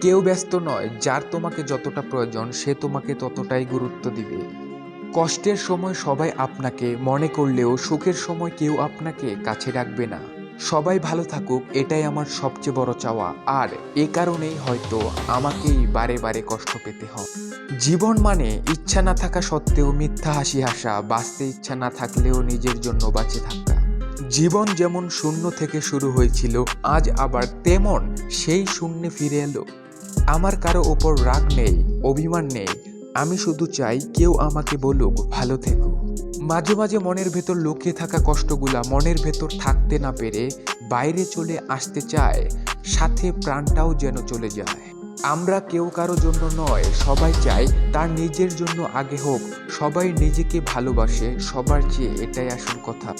কেউ ব্যস্ত নয়, যার তোমাকে যতটা প্রয়োজন, সে তোমাকে ততটাই গুরুত্ব দিবে। কষ্টের সময় সবাই আপনাকে, মনে করলেও সুখের সময় কেউ আপনাকে কাছে রাখবে না। সবাই ভালো থাকুক, এটাই আমার সবচেয়ে বড় চাওয়া। আর এ কারণেই হয়তো আমাকেই বারে বারে কষ্ট পেতে হয়। জীবন মানে ইচ্ছা না থাকা সত্ত্বেও মিথ্যা হাসি হাসা, বাঁচতে ইচ্ছা না থাকলেও নিজের জন্য বাঁচে থাকা। জীবন যেমন শূন্য থেকে শুরু হয়েছিল, আজ আবার তেমন সেই শূন্যে ফিরে এলো। আমার কারও ওপর রাগ নেই, অভিমান নেই। আমি শুধু চাই কেউ আমাকে বলুক, ভালো থেকো। মাঝে মাঝে মনের ভেতর লুকিয়ে থাকা কষ্টগুলা মনের ভেতর থাকতে না পেরে বাইরে চলে আসতে চায়, সাথে প্রাণটাও যেন চলে যায়। আমরা কেউ কারও জন্য নয়, সবাই চাই তার নিজের জন্য আগে হোক, সবাই নিজেকে ভালোবাসে, সবার চেয়ে এটাই আসল কথা।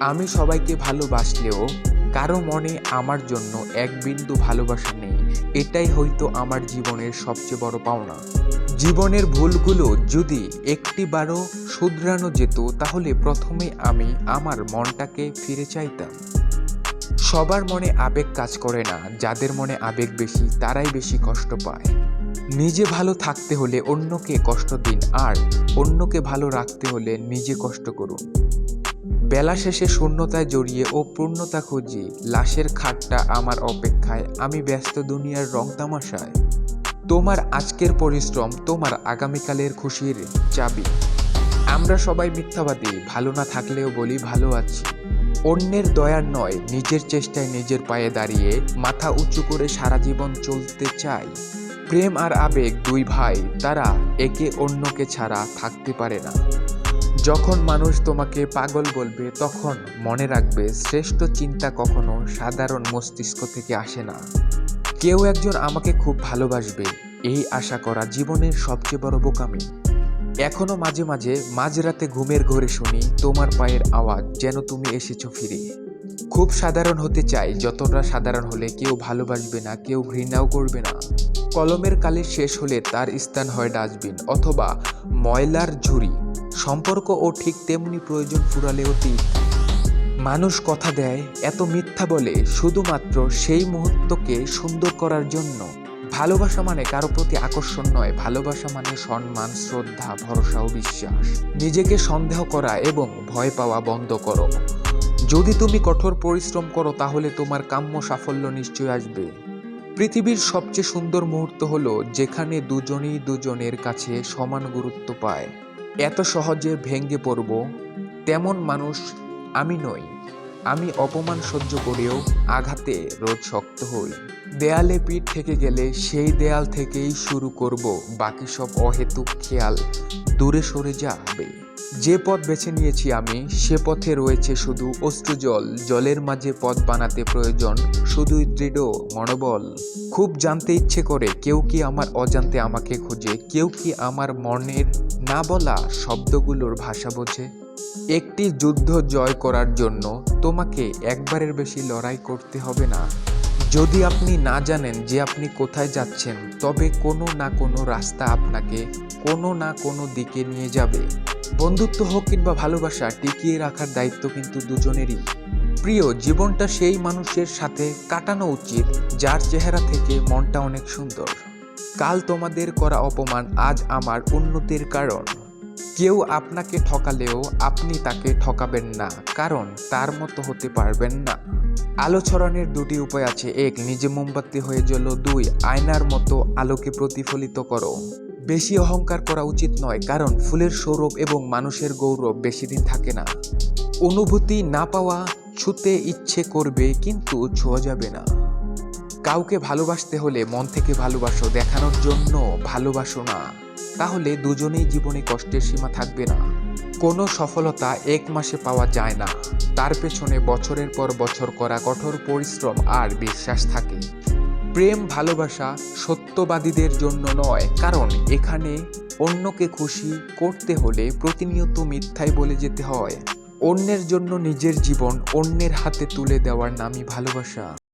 আমি সবাইকে ভালোবাসলেও কারও মনে আমার জন্য এক বিন্দু ভালোবাসা নেই। এটাই হয়তো আমার জীবনের সবচেয়ে বড় পাওনা। জীবনের ভুলগুলো যদি একটিবারও শুধরানো যেত, তাহলে প্রথমে আমি আমার মনটাকে ফিরে চাইতাম। সবার মনে আবেগ কাজ করে না, যাদের মনে আবেগ বেশি, তারাই বেশি কষ্ট পায়। নিজে ভালো থাকতে হলে অন্যকে কষ্ট দিন, আর অন্যকে ভালো রাখতে হলে নিজে কষ্ট করুন। বেলা শেষে শূন্যতায় জড়িয়ে ও পূর্ণতা খুঁজি, লাশের খাটটা আমার অপেক্ষায়, আমি ব্যস্ত দুনিয়ার রং তামাশায়। তোমার আজকের পরিশ্রম, তোমার আগামীকালের খুশির চাবি। আমরা সবাই মিথ্যাবাদী, ভালো না থাকলেও বলি ভালো আছি। অন্যের দয়ার নয়, নিজের চেষ্টায় নিজের পায়ে দাঁড়িয়ে, মাথা উঁচু করে সারা জীবন চলতে চাই। প্রেম আর আবেগ দুই ভাই, তারা একে অন্যকে ছাড়া থাকতে পারে না। যখন মানুষ তোমাকে পাগল বলবে, তখন মনে রাখবে শ্রেষ্ঠ চিন্তা কখনো সাধারণ মস্তিষ্ক থেকে আসে না। কেউ একজন আমাকে খুব ভালোবাসবে, এই আশা করা জীবনের সবচেয়ে বড় বোকামি। এখনও মাঝে মাঝে মাঝরাতে ঘুমের ঘরে শুনি তোমার পায়ের আওয়াজ, যেন তুমি এসেছ ফিরে। খুব সাধারণ হতে চাই, যতটা সাধারণ হলে কেউ ভালোবাসবে না, কেউ ঘৃণাও করবে না। কলমের কালে শেষ হলে তার স্থান হয় ডাস্টবিন অথবা ময়লার ঝুড়ি। সম্পর্ক ও ঠিক তেমনি প্রয়োজন ফুরালে অতীত। মানুষ কথা দেয়, এত মিথ্যা বলে, শুধুমাত্র সেই মুহূর্তকে সুন্দর করার জন্য। ভালোবাসা মানে কারও প্রতি আকর্ষণ নয়, ভালোবাসা মানে সম্মান, শ্রদ্ধা, ভরসা ও বিশ্বাস। নিজেকে সন্দেহ করা এবং ভয় পাওয়া বন্ধ করো। যদি তুমি কঠোর পরিশ্রম করো, তাহলে তোমার কাম্য সাফল্য নিশ্চয় আসবে। পৃথিবীর সবচেয়ে সুন্দর মুহূর্ত হলো, যেখানে দুজনেই দুজনের কাছে সমান গুরুত্ব পায়। এত সহজে ভেঙ্গে পড়ব, তেমন মানুষ আমি নই। আমি অপমান সহ্য করেও আঘাতে রোজ শক্ত হই। দেয়ালে পিঠ থেকে গেলে সেই দেয়াল থেকেই শুরু করব, বাকি সব অহেতুক খেয়াল দূরে সরে যাবে। যে পথ বেছে নিয়েছি আমি, সে পথে রয়েছে শুধু অশ্রু জল জলের মাঝে পথ বানাতে প্রয়োজন, শুধুই দৃঢ় মনোবল। খুব জানতে ইচ্ছে করে, কেউ কি আমার অজান্তে আমাকে খোঁজে, কেউ কি আমার মনের না বলা শব্দগুলোর ভাষা বোঝে। একটি যুদ্ধ জয় করার জন্য তোমাকে একবারের বেশি লড়াই করতে হবে না। যদি আপনি না জানেন যে আপনি কোথায় যাচ্ছেন, তবে কোনো না কোনো রাস্তা আপনাকে কোনো না কোনো দিকে নিয়ে যাবে। বন্ধুত্ব হোক কিংবা ভালোবাসা, টিকিয়ে রাখার দায়িত্ব কিন্তু দুজনেরই। প্রিয়, জীবনটা সেই মানুষের সাথে কাটানো উচিত, যার চেহারা থেকে মনটা অনেক সুন্দর। কাল তোমাদের করা অপমান আজ আমার উন্নতির কারণ। কেউ আপনাকে ঠকালেও আপনি তাকে ঠকাবেন না, কারণ তার মতো হতে পারবেন না। আলো ছড়ানোর দুটি উপায় আছে। এক, নিজে মোমবাতি হয়ে জ্বলো। দুই, আয়নার মতো আলোকে প্রতিফলিত করো। বেশি অহংকার করা উচিত নয়, কারণ ফুলের সৌরভ এবং মানুষের গৌরব বেশি দিন থাকে না। অনুভূতি না পাওয়া, ছুতে ইচ্ছে করবে, কিন্তু ছোঁয়া যাবে না। কাউকে ভালোবাসতে হলে মন থেকে ভালোবাসো দেখানোর জন্য ভালোবাসো না। তাহলে দুজনেই জীবনে কষ্টের সীমা থাকবে না। কোনো সফলতা এক মাসে পাওয়া যায় না। তার পেছনে বছরের পর বছর করা কঠোর পরিশ্রম আর বিশ্বাস থাকে। প্রেম ভালোবাসা সত্যবাদীদের জন্য নয়, কারণ এখানে অন্যকে খুশি করতে হলে প্রতিনিয়ত মিথ্যাই বলে যেতে হয়। অন্যের জন্য নিজের জীবন অন্যের হাতে তুলে দেওয়ার নামই ভালোবাসা।